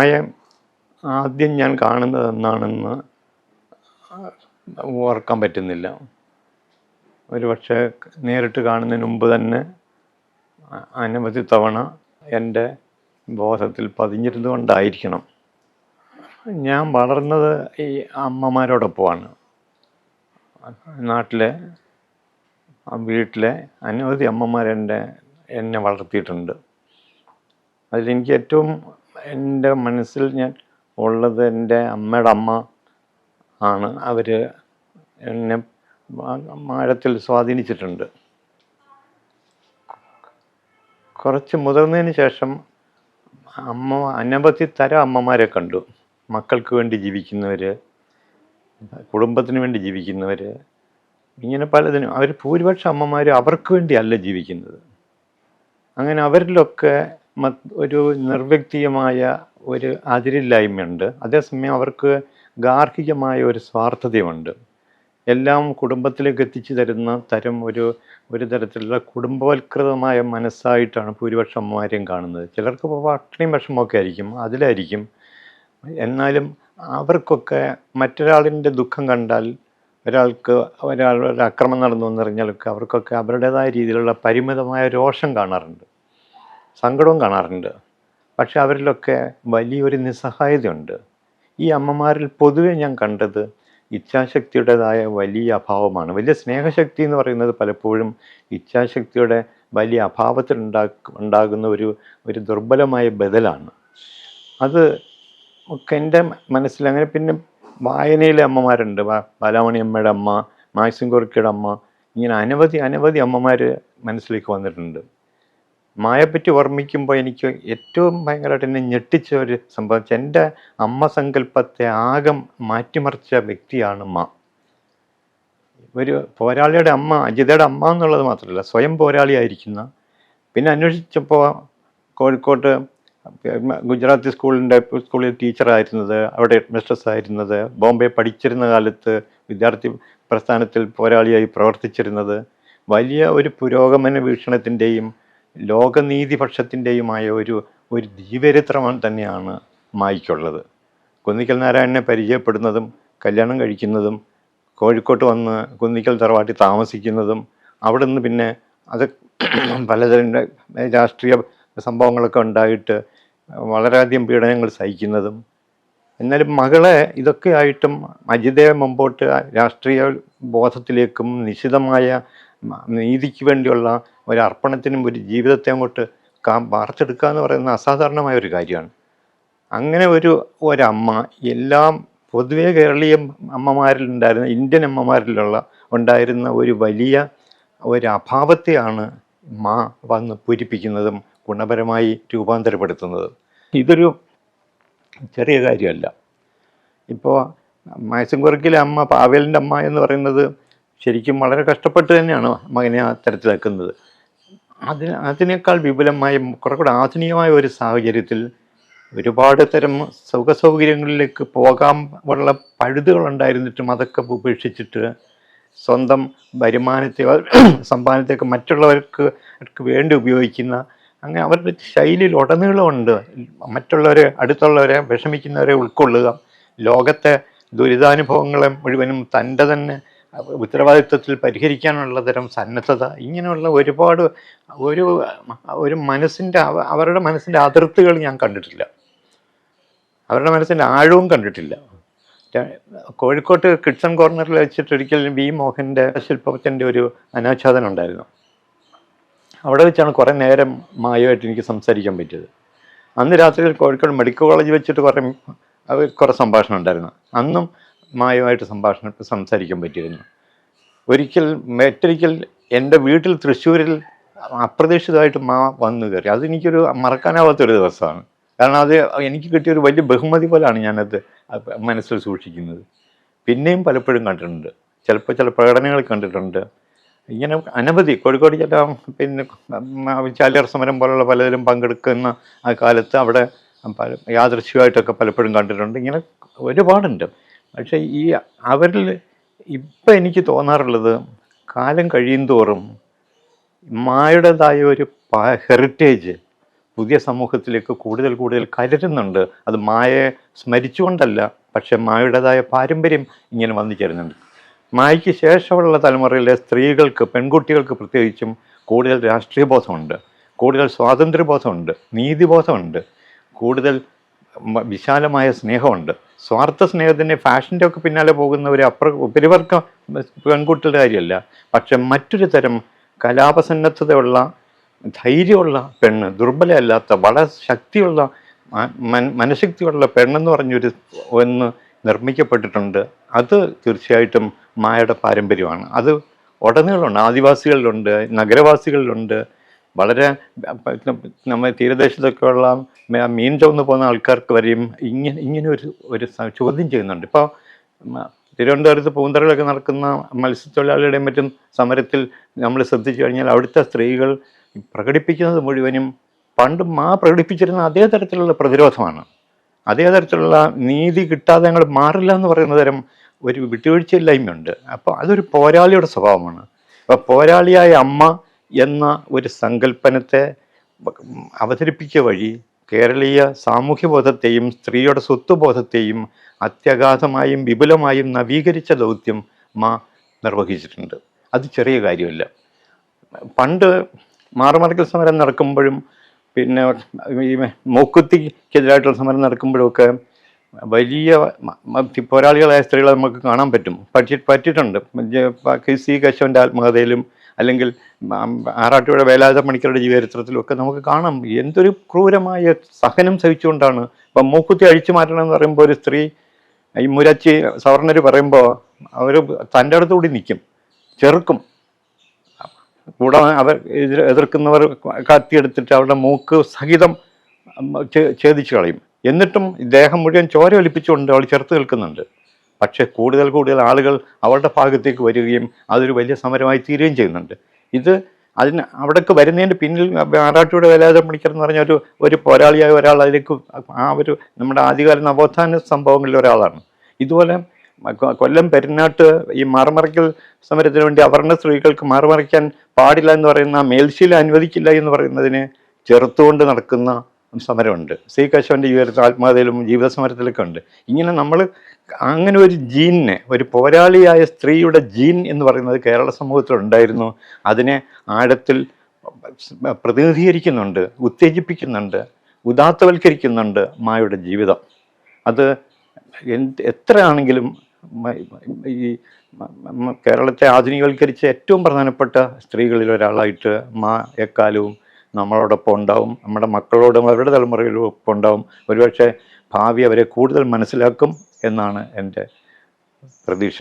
മായ ആദ്യം ഞാൻ കാണുന്നത് എന്നാണെന്ന് ഓർക്കാൻ പറ്റുന്നില്ല. ഒരു പക്ഷേ നേരിട്ട് കാണുന്നതിന് മുമ്പ് തന്നെ അനവധി തവണ എന്റെ ബോധത്തിൽ പതിഞ്ഞിരുന്നു കൊണ്ടായിരിക്കണം. ഞാൻ വളർന്നത് ഈ അമ്മമാരോടൊപ്പമാണ്. നാട്ടിലെ വീട്ടിലെ അനവധി അമ്മമാരെന്റെ എന്നെ വളർത്തിയിട്ടുണ്ട്. അതിലെനിക്ക് ഏറ്റവും എന്റെ മനസ്സിൽ ഞാൻ ഉള്ളത് എന്റെ അമ്മയുടെ അമ്മ ആണ്. അവർ എന്നെ ആഴത്തിൽ സ്വാധീനിച്ചിട്ടുണ്ട്. കുറച്ച് മുതിർന്നതിന് ശേഷം അമ്മ അനവധി തരം അമ്മമാരെ കണ്ടു. മക്കൾക്ക് വേണ്ടി ജീവിക്കുന്നവർ കുടുംബത്തിന് വേണ്ടി ജീവിക്കുന്നവർ ഇങ്ങനെ പലതിനും. അവർ ഭൂരിപക്ഷം അമ്മമാർ അവർക്ക് വേണ്ടിയല്ല ജീവിക്കുന്നത്. അങ്ങനെ അവരിലൊക്കെ ഒരു നിർവ്യക്തിയമായ ഒരു അതിരില്ലായ്മയുണ്ട്. അതേസമയം അവർക്ക് ഗാർഹികമായ ഒരു സ്വാർത്ഥതയുമുണ്ട്. എല്ലാം കുടുംബത്തിലേക്ക് എത്തിച്ചു തരുന്ന തരം ഒരു ഒരു തരത്തിലുള്ള കുടുംബവൽകൃതമായ മനസ്സായിട്ടാണ് ഭൂരിപക്ഷം അമ്മമാരെയും കാണുന്നത്. ചിലർക്ക് പട്ടിണിയും വിഷമമൊക്കെ ആയിരിക്കും അതിലായിരിക്കും. എന്നാലും അവർക്കൊക്കെ മറ്റൊരാളിന്റെ ദുഃഖം കണ്ടാൽ ഒരാൾക്ക് ഒരാളുടെ അക്രമം നടന്നു എന്നറിഞ്ഞാലൊക്കെ അവർക്കൊക്കെ അവരുടേതായ രീതിയിലുള്ള പരിമിതമായ രോഷം കാണാറുണ്ട്. സങ്കടവും കാണാറുണ്ട്. പക്ഷെ അവരിലൊക്കെ വലിയൊരു നിസ്സഹായതയുണ്ട്. ഈ അമ്മമാരിൽ പൊതുവെ ഞാൻ കണ്ടത് ഇച്ഛാശക്തിയുടേതായ വലിയ അഭാവമാണ്. വലിയ സ്നേഹശക്തി എന്ന് പറയുന്നത് പലപ്പോഴും ഇച്ഛാശക്തിയുടെ വലിയ അഭാവത്തിൽ ഉണ്ടാകുന്ന ഒരു ഒരു ദുർബലമായ ബദലാണ്. അത് ഒക്കെ എന്റെ മനസ്സിൽ അങ്ങനെ പിന്നെ വായനയിലെ അമ്മമാരുണ്ട്. ബാലാമണി അമ്മയുടെ അമ്മ മാക്സിം കുറുക്കിയുടെ അമ്മ ഇങ്ങനെ അനവധി അനവധി അമ്മമാർ മനസ്സിലേക്ക് വന്നിട്ടുണ്ട്. മായെപ്പറ്റി ഓർമ്മിക്കുമ്പോൾ എനിക്ക് ഏറ്റവും ഭയങ്കരമായിട്ട് എന്നെ ഞെട്ടിച്ച ഒരു സംഭവം എന്റെ അമ്മ സങ്കല്പത്തെ ആകം മാറ്റിമറിച്ച വ്യക്തിയാണ് മാ. ഒരു പോരാളിയുടെ അമ്മ അജിതയുടെ അമ്മ എന്നുള്ളത് മാത്രമല്ല സ്വയം പോരാളിയായിരിക്കുന്ന. പിന്നെ അന്വേഷിച്ചപ്പോൾ കോഴിക്കോട്ട് ഗുജറാത്തി സ്കൂളിന്റെ സ്കൂളിൽ ടീച്ചറായിരുന്നത് അവിടെ ഹെഡ്മിസ്ട്രസ് ആയിരുന്നത് ബോംബെ പഠിച്ചിരുന്ന കാലത്ത് വിദ്യാർത്ഥി പ്രസ്ഥാനത്തിൽ പോരാളിയായി പ്രവർത്തിച്ചിരുന്നത്. വലിയ ഒരു പുരോഗമന വീക്ഷണത്തിന്റെയും ലോകനീതിപക്ഷത്തിന്റെയുമായ ഒരു ഒരു ജീവചരിത്രം തന്നെയാണ് മായ്ക്കുള്ളത്. കുന്നിക്കൽ നാരായണനെ പരിചയപ്പെടുന്നതും കല്യാണം കഴിക്കുന്നതും കോഴിക്കോട്ട് വന്ന് കുന്നിക്കൽ തറവാട്ടിൽ താമസിക്കുന്നതും അവിടെ നിന്ന് പിന്നെ അത് പലതരം രാഷ്ട്രീയ സംഭവങ്ങളൊക്കെ ഉണ്ടായിട്ട് വളരെയധികം പീഡനങ്ങൾ സഹിക്കുന്നതും എന്നാലും മകളെ ഇതൊക്കെ ആയിട്ടും അജിതയെ മുമ്പോട്ട് രാഷ്ട്രീയ ബോധത്തിലേക്കും നിശിതമായ നീതിക്ക് വേണ്ടിയുള്ള ഒരു ഒരു ജീവിതത്തെ അങ്ങോട്ട് കാ വാർത്തെടുക്കുക എന്ന് പറയുന്ന അസാധാരണമായ ഒരു കാര്യമാണ്. അങ്ങനെ ഒരു ഒരമ്മ എല്ലാം പൊതുവെ കേരളീയ അമ്മമാരിൽ ഉണ്ടായിരുന്ന ഇന്ത്യൻ അമ്മമാരിലുള്ള ഉണ്ടായിരുന്ന ഒരു വലിയ ഒരു അഭാവത്തെയാണ് മാ വന്ന് പൂരിപ്പിക്കുന്നതും ഗുണപരമായി രൂപാന്തരപ്പെടുത്തുന്നതും. ഇതൊരു ചെറിയ കാര്യമല്ല. ഇപ്പോൾ മയസംകുറക്കിലെ അമ്മ പാവേലിന്റെ അമ്മ എന്ന് പറയുന്നത് ശരിക്കും വളരെ കഷ്ടപ്പെട്ട് തന്നെയാണ് മകനെ ആ തരത്തിലാക്കുന്നത്. അതിന് അതിനേക്കാൾ വിപുലമായ കുറെ കൂടെ ആധുനികമായ ഒരു സാഹചര്യത്തിൽ ഒരുപാട് തരം സുഖ സൗകര്യങ്ങളിലേക്ക് പോകാൻ ഉള്ള പഴുതുകളുണ്ടായിരുന്നിട്ടും അതൊക്കെ ഉപേക്ഷിച്ചിട്ട് സ്വന്തം വരുമാനത്തെ സമ്പാദനത്തെയൊക്കെ മറ്റുള്ളവർക്ക് വേണ്ടി ഉപയോഗിക്കുന്ന അങ്ങനെ അവരുടെ ശൈലിയിൽ ഉടനീളമുണ്ട്. മറ്റുള്ളവരെ അടുത്തുള്ളവരെ വിഷമിക്കുന്നവരെ ഉൾക്കൊള്ളുക. ലോകത്തെ ദുരിതാനുഭവങ്ങളെ മുഴുവനും തന്റെ തന്നെ ഉത്തരവാദിത്വത്തിൽ പരിഹരിക്കാനുള്ള തരം സന്നദ്ധത ഇങ്ങനെയുള്ള ഒരുപാട് ഒരു ഒരു മനസ്സിന്റെ അവരുടെ മനസ്സിന്റെ അതിർത്തികൾ ഞാൻ കണ്ടിട്ടില്ല. അവരുടെ മനസ്സിന്റെ ആഴവും കണ്ടിട്ടില്ല. കോഴിക്കോട്ട് കിഡ്സൺ കോർണറിൽ വെച്ചിട്ട് വി മോഹന്റെ ശില്പത്തിന്റെ ഒരു അനാച്ഛാദനം ഉണ്ടായിരുന്നു. അവിടെ വെച്ചാണ് കുറേ നേരം മായമായിട്ട് എനിക്ക് സംസാരിക്കാൻ പറ്റിയത്. അന്ന് രാത്രിയിൽ കോഴിക്കോട് മെഡിക്കൽ കോളേജ് വെച്ചിട്ട് കുറേ കുറേ സംഭാഷണം ഉണ്ടായിരുന്നു. അന്നും മായമായിട്ട് സംഭാഷണം സംസാരിക്കാൻ പറ്റിയിരുന്നു. ഒരിക്കൽ മറ്റൊരിക്കൽ എന്റെ വീട്ടിൽ തൃശ്ശൂരിൽ അപ്രതീക്ഷിതമായിട്ട് മാ വന്നു കയറി. അതെനിക്കൊരു മറക്കാനാവാത്തൊരു ദിവസമാണ്. കാരണം അത് എനിക്ക് കിട്ടിയ ഒരു വലിയ ബഹുമതി പോലാണ് ഞാനത് മനസ്സിൽ സൂക്ഷിക്കുന്നത്. പിന്നെയും പലപ്പോഴും കണ്ടിട്ടുണ്ട്. ചിലപ്പോൾ ചില പ്രകടനങ്ങൾ കണ്ടിട്ടുണ്ട്. ഇങ്ങനെ അനവധി കോഴിക്കോട് ചില പിന്നെ ചാലിയാർ സമരം പോലുള്ള പലതിലും പങ്കെടുക്കുന്ന ആ കാലത്ത് അവിടെ യാദൃശ്യമായിട്ടൊക്കെ പലപ്പോഴും കണ്ടിട്ടുണ്ട്. ഇങ്ങനെ ഒരുപാടുണ്ട്. പക്ഷേ ഈ അവരിൽ ഇപ്പം എനിക്ക് തോന്നാറുള്ളത് കാലം കഴിയും തോറും മായുടേതായ ഒരു ഹെറിറ്റേജ് പുതിയ സമൂഹത്തിലേക്ക് കൂടുതൽ കൂടുതൽ കരുതുന്നുണ്ട് അത് മായയെ സ്മരിച്ചുകൊണ്ടല്ല പക്ഷെ മായുടേതായ പാരമ്പര്യം ഇങ്ങനെ വന്നു ചേരുന്നുണ്ട്. മായയ്ക്ക് ശേഷമുള്ള തലമുറയിലെ സ്ത്രീകൾക്ക് പെൺകുട്ടികൾക്ക് പ്രത്യേകിച്ചും കൂടുതൽ രാഷ്ട്രീയ ബോധമുണ്ട് കൂടുതൽ സ്വാതന്ത്ര്യബോധമുണ്ട് നീതിബോധമുണ്ട് കൂടുതൽ വിശാലമായ സ്നേഹമുണ്ട്. സ്വാർത്ഥ സ്നേഹത്തിന്റെ ഫാഷന്റെ ഒക്കെ പിന്നാലെ പോകുന്ന ഒരു അപ്ര ഉപരിവർഗ പെൺകുട്ടിയുടെ കാര്യമല്ല. പക്ഷെ മറ്റൊരു തരം കലാപസന്നദ്ധതയുള്ള ധൈര്യമുള്ള പെണ്ണ് ദുർബലയല്ലാത്ത വളരെ ശക്തിയുള്ള മനഃശക്തിയുള്ള പെണ്ണെന്ന് പറഞ്ഞൊരു ഒന്ന് നിർമ്മിക്കപ്പെട്ടിട്ടുണ്ട്. അത് തീർച്ചയായിട്ടും മായയുടെ പാരമ്പര്യമാണ്. അത് ഉടനീളമുണ്ട്. ആദിവാസികളിലുണ്ട് നഗരവാസികളിലുണ്ട്. വളരെ നമ്മൾ തീരദേശത്തൊക്കെ ഉള്ള മീൻ ചുവന്ന് പോകുന്ന ആൾക്കാർക്ക് വരെയും ഇങ്ങനെ ഇങ്ങനെ ഒരു ഒരു ചോദ്യം ചെയ്യുന്നുണ്ട്. ഇപ്പോൾ തിരുവനന്തപുരത്ത് പൂന്തറയിലൊക്കെ നടക്കുന്ന മത്സ്യത്തൊഴിലാളികളുടെയും മറ്റും സമരത്തിൽ നമ്മൾ ശ്രദ്ധിച്ചു കഴിഞ്ഞാൽ അവിടുത്തെ സ്ത്രീകൾ പ്രകടിപ്പിക്കുന്നത് മുഴുവനും പണ്ട് മാ പ്രകടിപ്പിച്ചിരുന്ന അതേ തരത്തിലുള്ള പ്രതിരോധമാണ്. അതേ തരത്തിലുള്ള നീതി കിട്ടാതെ ഞങ്ങൾ മാറില്ല എന്ന് പറയുന്ന തരം ഒരു വിട്ടുവീഴ്ചയില്ലായ്മയുണ്ട്. അപ്പോൾ അതൊരു പോരാളിയുടെ സ്വഭാവമാണ്. അപ്പോൾ പോരാളിയായ അമ്മ എന്ന ഒരു സങ്കല്പനത്തെ അവതരിപ്പിക്കുക വഴി കേരളീയ സാമൂഹ്യബോധത്തെയും സ്ത്രീയുടെ സ്വത്വബോധത്തെയും അത്യഗാധമായും വിപുലമായും നവീകരിച്ച ദൗത്യം മാ നിർവഹിച്ചിട്ടുണ്ട്. അത് ചെറിയ കാര്യമല്ല. പണ്ട് മാറുമറക്കൽ സമരം നടക്കുമ്പോഴും പിന്നെ ഈ മൂക്കുത്തിക്കെതിരായിട്ടുള്ള സമരം നടക്കുമ്പോഴൊക്കെ വലിയ പോരാളികളായ സ്ത്രീകളെ നമുക്ക് കാണാൻ പറ്റും. പറ്റി പറ്റിയിട്ടുണ്ട്. കെ സി കേശവന്റെ ആത്മകഥയിലും അല്ലെങ്കിൽ ആറാട്ടുപുഴ വേലായുധ മണിക്കരുടെ ജീവചരിത്രത്തിലുമൊക്കെ നമുക്ക് കാണാം എന്തൊരു ക്രൂരമായ സഹനം സഹിച്ചുകൊണ്ടാണ് ഇപ്പം മൂക്കുത്തി അഴിച്ചു മാറ്റണം എന്ന് പറയുമ്പോൾ ഒരു സ്ത്രീ ഈ മുരച്ചി സവർണർ പറയുമ്പോൾ അവർ തന്റെ അടുത്തുകൂടി നിൽക്കും ചെറുക്കും. കൂടെ അവർ എതിർ എതിർക്കുന്നവർ കത്തിയെടുത്തിട്ട് അവരുടെ മൂക്ക് സഹിതം ഛേദിച്ച് കളയും. എന്നിട്ടും ദേഹം മുഴുവൻ ചോര ഒലിപ്പിച്ചുകൊണ്ട് അവൾ ചെറുത്ത് നിൽക്കുന്നുണ്ട്. പക്ഷേ കൂടുതൽ കൂടുതൽ ആളുകൾ അവരുടെ ഭാഗത്തേക്ക് വരികയും അതൊരു വലിയ സമരമായി തീരുകയും ചെയ്യുന്നുണ്ട്. ഇത് അതിന് അവിടേക്ക് വരുന്നതിന്റെ പിന്നിൽ ആറാട്ടിയുടെ വേലായുധ പണിക്കർ എന്ന് പറഞ്ഞ ഒരു ഒരു പോരാളിയായ ഒരാൾ അതിലേക്ക് ആ ഒരു നമ്മുടെ ആദ്യകാല നവോത്ഥാന സംഭവങ്ങളിൽ ഒരാളാണ്. ഇതുപോലെ കൊല്ലം പെരുന്നാട്ട് ഈ മാറുമറയ്ക്കൽ സമരത്തിന് വേണ്ടി അവർണ സ്ത്രീകൾക്ക് മാറുമറയ്ക്കാൻ പാടില്ല എന്ന് പറയുന്ന മേൽശീല അനുവദിക്കില്ല എന്ന് പറയുന്നതിനെ ചെറുത്തുകൊണ്ട് നടക്കുന്ന സമരമുണ്ട്. സി കേശവന്റെ ജീവിതത്തിൽ ആത്മഹത്യയിലും ജീവിത സമരത്തിലൊക്കെ ഉണ്ട്. ഇങ്ങനെ നമ്മൾ അങ്ങനെ ഒരു ജീനിനെ ഒരു പോരാളിയായ സ്ത്രീയുടെ ജീൻ എന്ന് പറയുന്നത് കേരള സമൂഹത്തിൽ ഉണ്ടായിരുന്നു. അതിനെ ആഴത്തിൽ പ്രതിനിധീകരിക്കുന്നുണ്ട് ഉത്തേജിപ്പിക്കുന്നുണ്ട് ഉദാത്തവൽക്കരിക്കുന്നുണ്ട് മായുടെ ജീവിതം. അത് എന്ത് എത്രയാണെങ്കിലും മ- ഈ കേരളത്തെ ആധുനികവൽക്കരിച്ച ഏറ്റവും പ്രധാനപ്പെട്ട സ്ത്രീകളിൽ ഒരാളായിട്ട് മാ എക്കാലവും നമ്മളോടൊപ്പം ഉണ്ടാവും നമ്മുടെ മക്കളോടും അവരുടെ തലമുറയിലും ഒപ്പം ഉണ്ടാവും. ഒരുപക്ഷെ ഭാവി അവരെ കൂടുതൽ മനസ്സിലാക്കും എന്നാണ് എന്റെ പ്രതീക്ഷ.